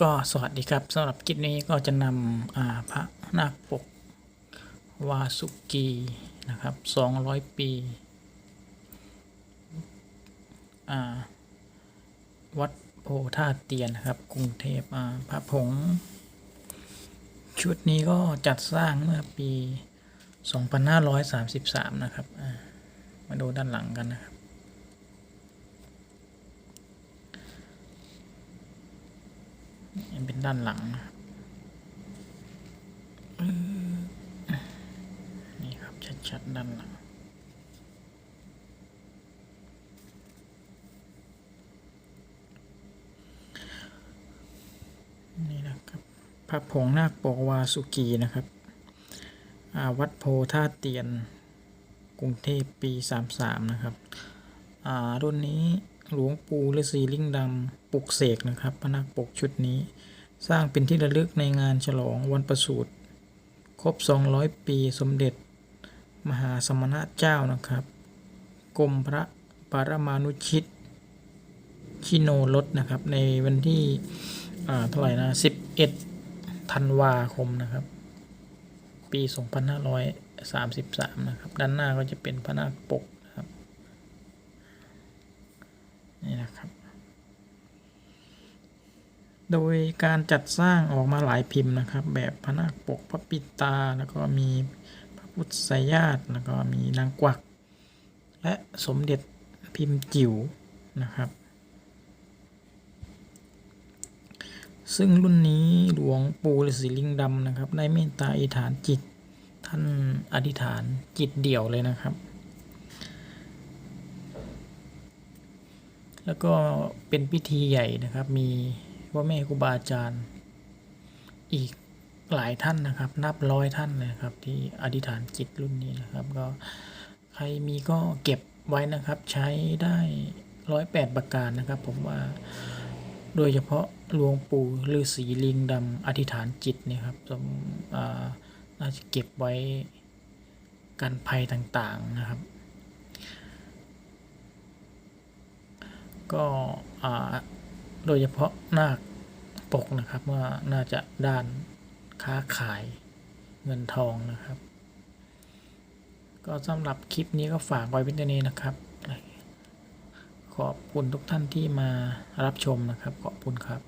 ก็สวัสดีครับสำหรับคลิปนี้ก็จะนำพระนาคปก วาสุกีนะครับ 200 ปีวัดโพธาเตียนนะครับ กรุงเทพพระผง ชุดนี้ก็จัดสร้างเมื่อปี 2533 นะครับมาดูด้านหลังกันนะครับ เป็นด้านหลังนะนี่ครับชัดๆด้านหลังนี่นะครับพระผงนาคปกวาสุกีนะครับวัดโพธาเตียน กรุงเทพปี 33 นะครับ อ่ารุ่นนี้หลวงปู่ฤาษีลิงดำปลุกเสกนะครับพระนาคปกชุดนี้ สร้างเป็นที่ระลึกในงานฉลองวันประสูติครบ 200 ปีสมเด็จ มหาสมณะเจ้านะครับกรมพระปรมานุชิตชิโนรสนะครับ ในวันที่อ่าเท่าไหร่นะ 11 ธันวาคมนะครับ ปี 2533 นะครับ ด้านหน้าก็จะเป็นพระนาคปกนะครับ นี่นะครับ โดยการจัดสร้างออกมาหลายพิมพ์นะครับ แบบพระนาคปกพระปิตา แล้วก็มีพระพุทธสยาตแล้วก็มีนางกวัก และสมเด็จพิมพ์จิ๋วนะครับ ซึ่งรุ่นนี้หลวงปู่ฤาษีลิงดำนะครับ ได้เมตตาอธิษฐานจิต ท่านอธิษฐานจิตเดี่ยวเลยนะครับ แล้วก็เป็นพิธีใหญ่นะครับมี ว่าแม่ครูบาอาจารย์ อีกหลายท่านนะครับ นับร้อยท่านเลยครับ ที่อธิษฐานจิตรุ่นนี้นะครับ ก็ใครมีก็เก็บไว้นะครับ ใช้ได้ร้อยแปดประการนะครับ ผมว่าโดยเฉพาะหลวงปู่ฤาษีลิงดำอธิษฐานจิตเนี่ยครับสมอ่าน่าจะเก็บไว้กันภัยต่างๆนะครับ ก็อ่า โดยเฉพาะนาคปกนะครับว่าน่าจะด้านค้าขายเงินทองนะครับ ก็สำหรับคลิปนี้ก็ฝากไว้เป็นตัวนี้นะครับ ขอบคุณทุกท่านที่มารับชมนะครับ ขอบคุณครับ